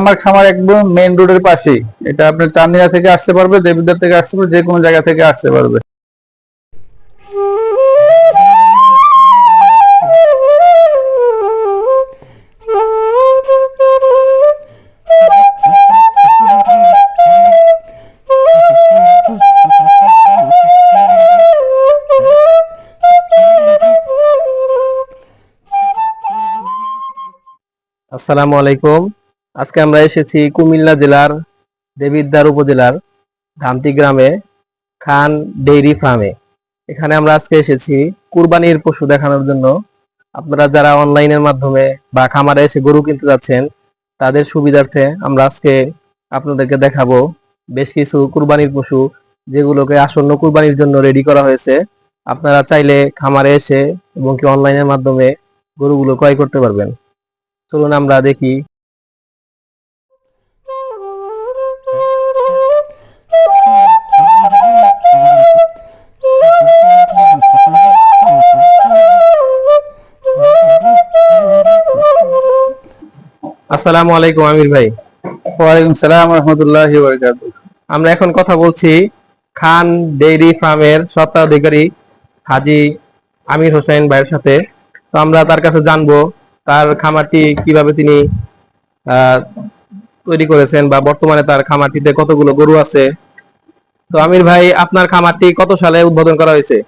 আমার খামার একদম মেইন রোডের পাশেই। এটা আপনার চান্দিনা থেকে আসতে পারবে দেবিদ্বার থেকে আসতে পারবে যে কোনো জায়গা থেকে আসতে পারবে। আসসালামু আলাইকুম। আজকে আমরা এসেছি কুমিল্লা জেলার দেবিদ্বার উপজেলার ধামতি গ্রামে খান ডেইরি ফার্মে। এখানে আমরা আজকে এসেছি কুরবানির পশু দেখানোর জন্য। আপনারা যারা অনলাইনের মাধ্যমে বা খামারে এসে গরু কিনতে যাচ্ছেন, তাদের সুবিধার্থে আমরা আজকে আপনাদেরকে দেখাবো বেশ কিছু কুরবানির পশু, যেগুলোকে আসন্ন কুরবানির জন্য রেডি করা হয়েছে। আপনারা চাইলে খামারে এসে এবং কি অনলাইনের মাধ্যমে গরুগুলো ক্রয় করতে পারবেন। চলুন আমরা দেখি আসসালামু আলাইকুম আমির ভাই। ওয়ালাইকুম সালাম রহমতুল্লাহ আমরা এখন কথা বলছি খান ডেইরি ফার্মের স্বত্বাধিকারী হাজি আমির হোসেন ভাইয়ের সাথে। তো আমরা তার কাছে জানব তার খামারটি কীভাবে তিনি তৈরি করেছেন বা বর্তমানে তার খামারটিতে কতগুলো গরু আছে। তো আমির ভাই আপনার খামারটি কত সালে উদ্বোধন করা হয়েছে?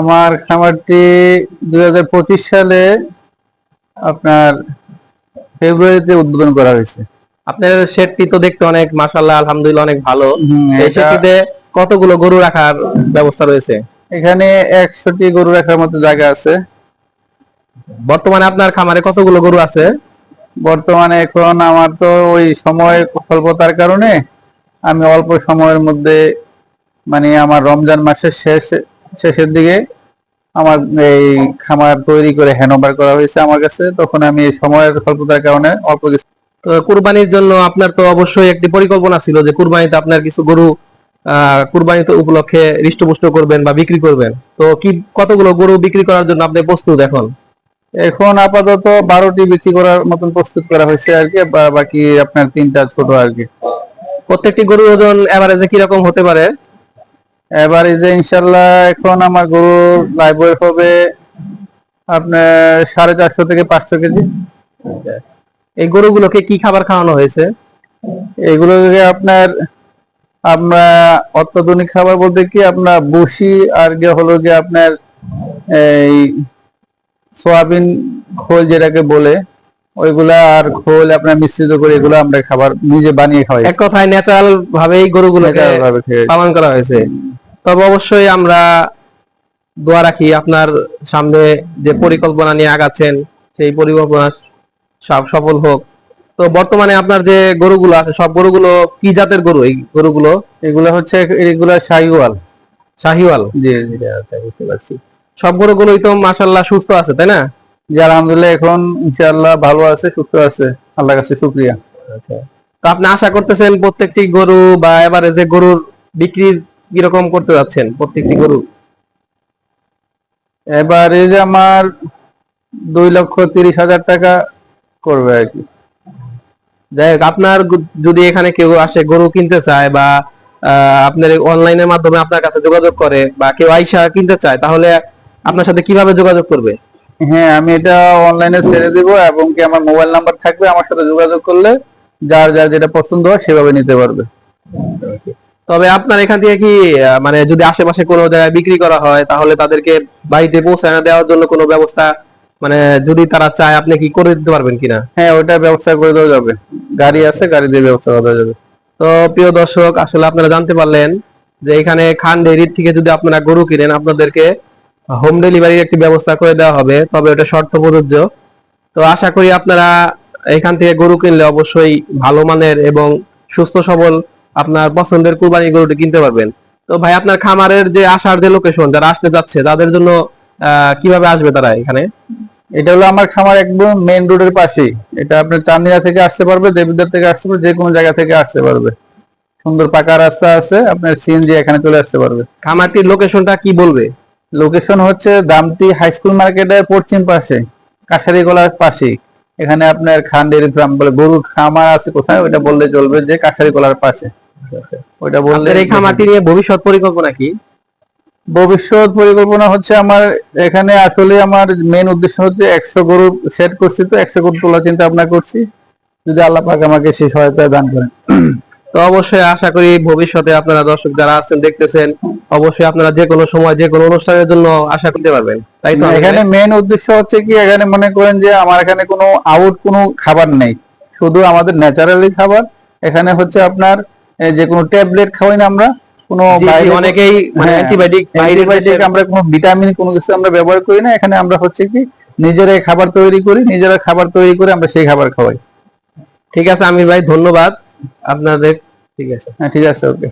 আমার খামারটি দুই হাজার পঁচিশ সালে আপনার ফেব্রুয়ারিতে উদ্বোধন করা হয়েছে। আপনার শেডটি তো দেখতে অনেক মাশাল্লাহ আলহামদুলিল্লাহ অনেক ভালো। এই শেডটিতে কতগুলো গরু রাখার ব্যবস্থা রয়েছে? এখানে একশোটি গরু রাখার মতো জায়গা আছে। বর্তমানে আপনার খামারে কতগুলো গরু আছে? বর্তমানে এখন আমার তো ওই সময় স্বল্পতার কারণে আমি অল্প সময়ের মধ্যে মানে আমার রমজান মাসের শেষ শেষের দিকে আমার এই খামার তৈরি করে হ্যান্ডওভার করা হয়েছে আমার কাছে। তখন আমি সময়ের স্বল্পতার কারণে অল্প কিছু কুরবানির জন্য আপনার তো অবশ্যই একটি পরিকল্পনা ছিল যে কুরবানিতে আপনার কিছু গরু কুরবানিতে উপলক্ষে হৃষ্টপুষ্ট করবেন বা বিক্রি করবেন। তো কি কতগুলো গরু বিক্রি করার জন্য আপনি প্রস্তুত এখন? এখন আপাতত বারোটি বিক্রি করার মতন প্রস্তুত করা হয়েছে আর কি বা- বাকি আপনার তিনটা ছোট আর কি। প্রত্যেকটি গরুর ওজন এভারেজে কীরকম হতে পারে? এবার এই যে ইনশাল্লাহ এখন আমার গরুর লাইভ ওয়েট হবে আপনার সাড়ে চারশো থেকে পাঁচশো কেজি। এই গরুগুলোকে কি খাবার খাওয়ানো হয়েছে? এগুলোকে আপনার আমরা অত্যাধুনিক খাবার বলতে কি আপনার বসি আর গিয়ে হলো গিয়ে আপনার এই সোয়াবিন খোল যেটাকে বলে ওইগুলা আর খোল আপনার মিশ্রিত করে এগুলো আমরা খাবার নিজে বানিয়ে খাওয়াই। এক কথায় ন্যাচারাল ভাবে এই গরুগুলোকে পালন করা হয়েছে। তবে অবশ্যই আমরা দোয়া রাখি আপনার সামনে যে পরিকল্পনা নিয়ে আগাচ্ছেন সেই পরিকল্পনা সব সফল হোক। তো বর্তমানে আপনার যে গরুগুলো আছে সব গরুগুলো কি জাতের গরু এই গরুগুলো? এগুলো হচ্ছে এগুলা শাহিওয়াল। শাহিওয়াল? জি জি আচ্ছা বুঝতে পারছি। সব গরুগুলোই তো মাশাল্লাহ সুস্থ আছে তাই না? জি আলহামদুলিল্লাহ এখন ইনশাআল্লাহ ভালো আছে সুস্থ আছে। আল্লাহর কাছে শুক্রিয়া। আচ্ছা। তো আপনি আশা করতেছেন প্রত্যেকটি গরু বা এবারে যে গরুর বিক্রির কীরকম করতে যাচ্ছেন প্রত্যেকটি গরু? এবার এই যে আমার দুই লক্ষ তিরিশ হাজার টাকা করবে আর কি। যাই হোক আপনার যদি এখানে কেউ আসে গরু কিনতে চায় বা আপনার অনলাইনের মাধ্যমে আপনার কাছে যোগাযোগ করে বা কেউ আইসা কিনতে চায় তাহলে আপনার সাথে কীভাবে যোগাযোগ করবে? হ্যাঁ আমি এটা অনলাইনে ছেড়ে দিব এবং কি আমার মোবাইল নাম্বার থাকবে আমার সাথে যোগাযোগ করলে যার যার যেটা পছন্দ হয় সেভাবে নিতে পারবে। তবে আপনার এখান থেকে কি মানে যদি আশেপাশে কোনো জায়গায় বিক্রি করা হয় তাহলে তাদেরকে বাড়িতে পৌঁছানো দেওয়ার জন্য কোনো ব্যবস্থা মানে যদি তারা চায় আপনি কি করে দিতে পারবেন কিনা? হ্যাঁ ওটা ব্যবস্থা করে দেওয়া যাবে। গাড়ি আছে গাড়ি দিয়ে ব্যবস্থা করা যাবে। তো প্রিয় দর্শক আসলে আপনারা জানতে পারলেন যে এখানে খান ডেইরির থেকে যদি আপনারা গরু কিনেন আপনাদেরকে হোম ডেলিভারির একটি ব্যবস্থা করে দেওয়া হবে তবে ওটা শর্ত প্রযোজ্য। তো আশা করি আপনারা এখান থেকে গরু কিনলে অবশ্যই ভালো মানের এবং সুস্থ সবল আপনার পছন্দের কুরবানি গরুটি কিনতে পারবেন। তো ভাই আপনার খামারের যে আসার যে লোকেশন যারা আসতে যাচ্ছে তাদের জন্য কীভাবে আসবে তারা এখানে? এটা হলো আমার খামার একদম মেইন রোডের পাশেই। এটা আপনার চান্দিনা থেকে আসতে পারবে দেবিদ্বার থেকে আসতে পারবে যে কোনো জায়গা থেকে আসতে পারবে। সুন্দর পাকা রাস্তা আছে আপনার সিএনজি এখানে চলে আসতে পারবে। খামারটির লোকেশনটা কি বলবে? লোকেশন হচ্ছে দামতি হাই স্কুল মার্কেটের পশ্চিম পাশে কাছারি গলার পাশেই। এখানে আপনার খান ডেয়ারি ফার্ম বলে গরুর খামার আছে কোথায়? ওটা বললে চলবে যে কাছারি কলার পাশে। ওইটা বললে এই খামারটি নিয়ে ভবিষ্যৎ পরিকল্পনা কি? ভবিষ্যৎ পরিকল্পনা হচ্ছে আমার এখানে আসলে আমার মেন উদ্দেশ্য হচ্ছে একশো গরু সেট করছি তো একশো গরু তোলা চিন্তা ভাবনা করছি। যদি আল্লাহ পাক আমাকে সেই সহায়তা দান করেন। তো অবশ্যই আশা করি ভবিষ্যতে আপনারা দর্শক যারা আছেন দেখতেছেন অবশ্যই আপনারা যে কোনো সময় যে কোনো অনুষ্ঠানের জন্য আশা করতে পারবেন। তাই তো এখানে মেন উদ্দেশ্য হচ্ছে কি এখানে মনে করেন যে আমার এখানে কোনো আউট কোনো খাবার নেই। শুধু আমাদের ন্যাচারালি খাবার। এখানে হচ্ছে আপনার যে কোনো ট্যাবলেট খাওয়াই না আমরা কোনো অনেকেই মানে অ্যান্টিবায়োটিক অ্যান্টিবায়োটিক আমরা কোনো ভিটামিন কোনো কিছু আমরা ব্যবহার করি না। এখানে আমরা হচ্ছে কি নিজেরাই খাবার তৈরি করি নিজেরা খাবার তৈরি করে আমরা সেই খাবার খাওয়াই। ঠিক আছে আমির ভাই ধন্যবাদ। আপনাদের ঠিক আছে। হ্যাঁ ঠিক আছে ওকে।